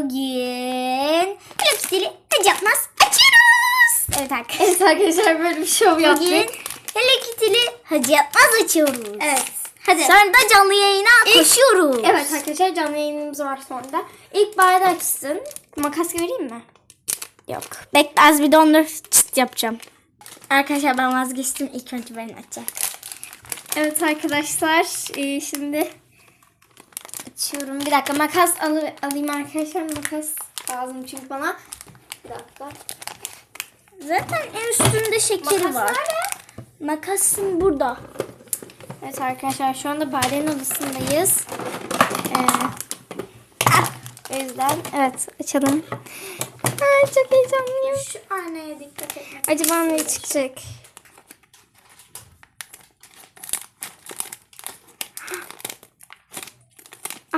Bugün acı yapmaz açıyoruz. Evet arkadaşlar. Evet arkadaşlar böyle bir şov Bugün yaptık. Hello Kitty'li hacı yapmaz açıyoruz. Evet. Hadi. Sonra da canlı yayına koşuyoruz. Evet arkadaşlar canlı yayınımız var sonra. İlk bardağı açsın. Makas vereyim mi? Yok. Bekle az bir dondur çıt yapacağım. Arkadaşlar ben vazgeçtim. İlk önce ben açacağım. Evet arkadaşlar e, şimdi açıyorum. Bir dakika makas al- alayım arkadaşlar. Makas lazım çünkü bana. Bir dakika. Zaten en üstünde şekeri Makas var. nerede? Makasım burada. Evet arkadaşlar şu anda bardağın odasındayız. Ee, o yüzden evet açalım. Ay, çok heyecanlıyım. Şu anneye dikkat et. Acaba ne çıkacak?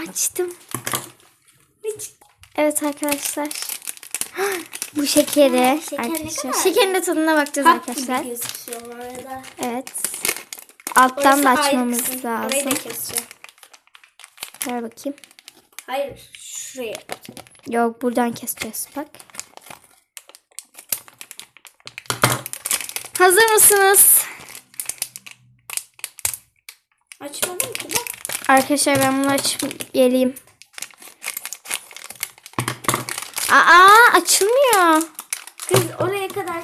Açtım. Evet arkadaşlar. Bu şekeri şeker ne arkadaşlar. kadar? Şekerin de tadına bakacağız Hap arkadaşlar. gibi gözüküyor bu arada. Evet. Alttan da Orası ayrı açmamız kısım. Orayı da lazım. keseceğim. Ver bakayım. Hayır. Şuraya. Yok buradan keseceğiz bak. Hazır mısınız? Açmadım ki. Arkadaşlar ben bunu açıp geleyim. Aa açılmıyor. Kız oraya kadar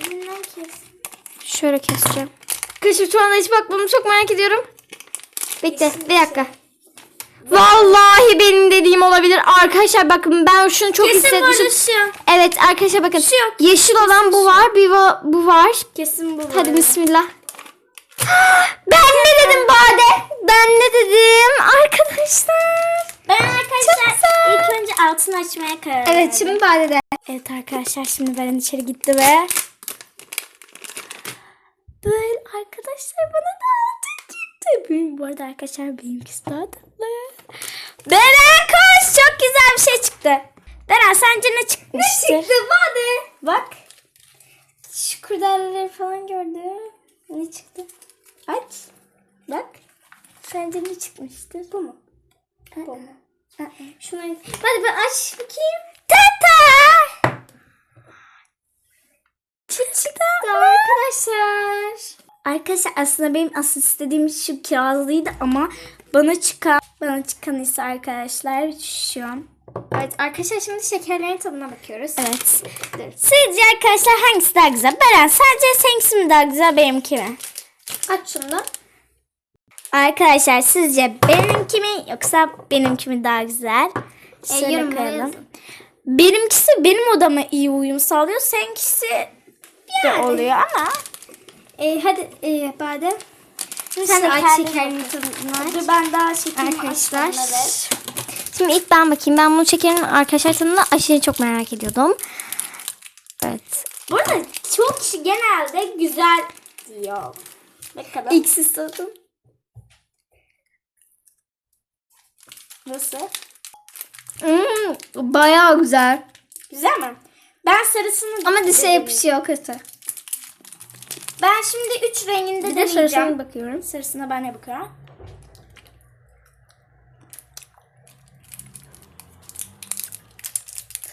elinden kes. Şöyle keseceğim. Arkadaşlar şu anda hiç bakmadım çok merak ediyorum. Bekle bir dakika. Vallahi benim dediğim olabilir. Arkadaşlar bakın ben şunu çok Kesin hissetmişim. şu. Evet arkadaşlar bakın. Şu yok. Yeşil olan bu var. Bir bu var. Kesin bu. bu Hadi bismillah. Ben ne dedim Bade? Ben ne dedim arkadaşlar? Ben arkadaşlar ilk açmaya karar verdim. Evet şimdi Bade'de. Evet arkadaşlar şimdi Beren içeri gitti ve böyle arkadaşlar bana da altın çıktı. Bu arada arkadaşlar benimkisi daha tatlı. Beren koş çok güzel bir şey çıktı. Beren sence ne çıkmıştır? Bade? Bak. Şu kurdaleleri falan gördüm. Ne çıktı? Aç. Bak. Sence ne çıkmıştır? Bu mu? Bu mu? Şunu Hadi ben aç bakayım. Tata! Çıktı arkadaşlar. Arkadaşlar aslında benim asıl istediğim şu kirazlıydı ama bana çıkan bana çıkan ise arkadaşlar şu. Evet arkadaşlar şimdi şekerlerin tadına bakıyoruz. Evet. Sizce arkadaşlar hangisi daha güzel? Beren sence seninkisi mi daha güzel benimki mi? Aç şunu da. Arkadaşlar sizce benimki mi yoksa benimki mi daha güzel? Şöyle yorumlara koyalım. Benimkisi benim odama iyi uyum sağlıyor. Seninkisi de oluyor ama. Ee, hadi e, Bade. Sen de aç aç. Dur ben daha şekerimi Arkadaşlar. Şimdi ilk ben bakayım. Ben bu şekerin arkadaşlar tadını aşırı çok merak ediyordum. Evet. Bu arada çok kişi genelde güzel diyor. Bakalım. İlk siz tadın. Nasıl? Hmm, bayağı güzel. Güzel mi? Ben sarısını Ama deneyeyim. yapışıyor kötü. Ben şimdi üç renginde Bir de sarısına bakıyorum. Sarısına ben de bakıyorum.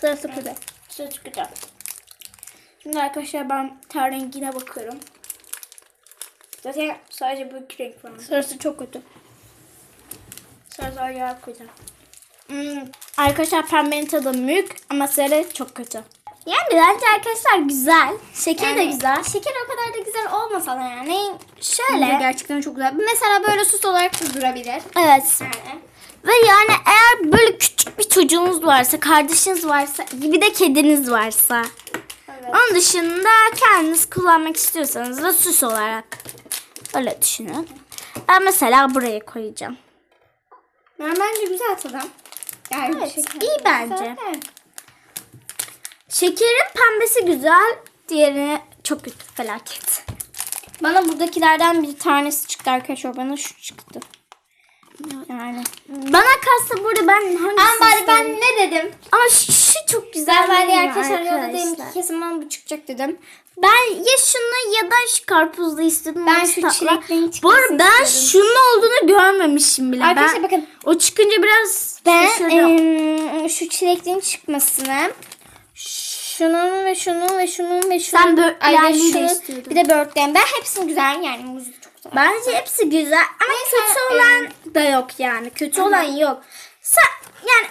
Sarısı kötü. Çok güzel. Şimdi arkadaşlar ben ter rengine bakıyorum. Zaten sadece bu iki renk var. Sarısı çok kötü. Acayip güzel. Hmm. Arkadaşlar pembenin tadı mük ama sarı çok kötü. Yani bence arkadaşlar güzel. Şeker de Yani- güzel. Şeker o kadar da güzel olmasa da yani. Şöyle. Şöyle. Gerçekten çok güzel. Mesela böyle süs olarak da durabilir. Evet. Yani. Ve yani eğer böyle küçük bir çocuğunuz varsa, kardeşiniz varsa, bir de kediniz varsa. Evet. Onun dışında kendiniz kullanmak istiyorsanız da süs olarak. Öyle düşünün. Ben mesela buraya koyacağım. Yani bence güzel tadı. Yani Evet, şeker iyi bence. Şekerin pembesi güzel, diğeri çok kötü felaket. Bana buradakilerden bir tanesi çıktı arkadaşlar. Bana şu çıktı. Yani. Bana kalsa burada ben hangisini Ama bari ben ne dedim? Ama şu, şu çok güzel Ben bari arkadaşlar yolda dedim ki kesin bana bu çıkacak dedim. Ben ya şunu şu karpuzlu istedim. Ben şu tatlı? çilekliğin Bu arada ben istiyorum. şunun olduğunu görmemişim bile. Arkadaşlar ben, bakın. O çıkınca biraz Ben em, şu çilekliğin çıkmasını şunun ve şunun ve şunun ve şunun Sen bö- Ay, yani de şunun, bir de börtleyen. Ben hepsini güzel yani muz çok güzel. Bence hepsi güzel ama Neyse, kötü olan da yok yani. Kötü olan yok. Sen yani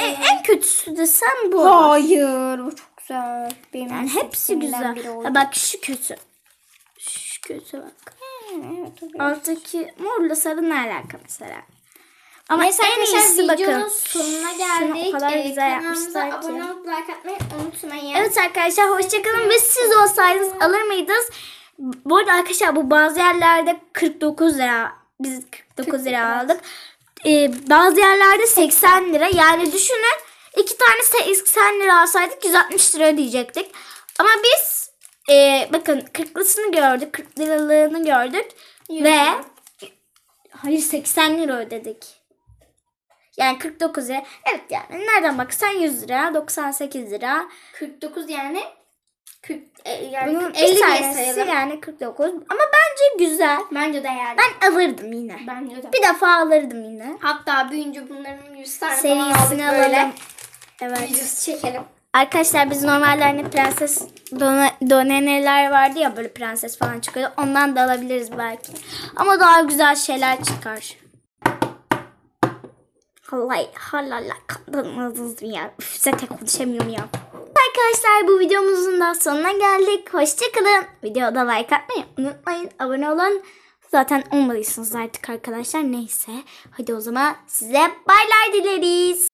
en, en kötüsü de sen bu. Hayır bu çok güzel. Benim Yani hepsi güzel. Ha, bak şu kötü. Kötü bak. Evet, o benim. Alttaki morla sarı ne alaka mesela? Ama Neyse en arkadaşlar videonun bakın. sonuna Şunu geldik. o kadar Ee, güzel kanalımıza yapmışlar ki. abone olup like atmayı unutmayın. Evet arkadaşlar hoşçakalın ve siz olsaydınız alır mıydınız? Bu arada arkadaşlar bu bazı yerlerde 49 lira. Biz 49 lira aldık. Ee, bazı yerlerde 80 lira. Yani düşünün iki tane 80 lira alsaydık 160 lira diyecektik. Ama biz e, bakın 40'lısını gördük. 40 liralığını gördük. Yüz ve hayır 80 lira ödedik. Yani 49 lira. Evet yani nereden baksan 100 lira, 98 lira. 49 yani 40 e, yani Bunun 50 bir diye tanesi yani 49. Ama bence güzel. Bence de yani. Ben alırdım yine. Bence de. Bir defa alırdım yine. Hatta büyüyünce bunların 100 tane falan aldık Serisini böyle. alalım. Evet. Videosu çekelim. Arkadaşlar biz normalde hani prenses dona, doneneler vardı ya böyle prenses falan çıkıyordu. Ondan da alabiliriz belki. Ama daha güzel şeyler çıkar. Halay halala kandınız ya. Üf, zaten konuşamıyorum ya. Arkadaşlar bu videomuzun da sonuna geldik. Hoşçakalın. Videoda like atmayı unutmayın. Abone olun. Zaten olmadıysanız artık arkadaşlar. Neyse. Hadi o zaman size baylar dileriz.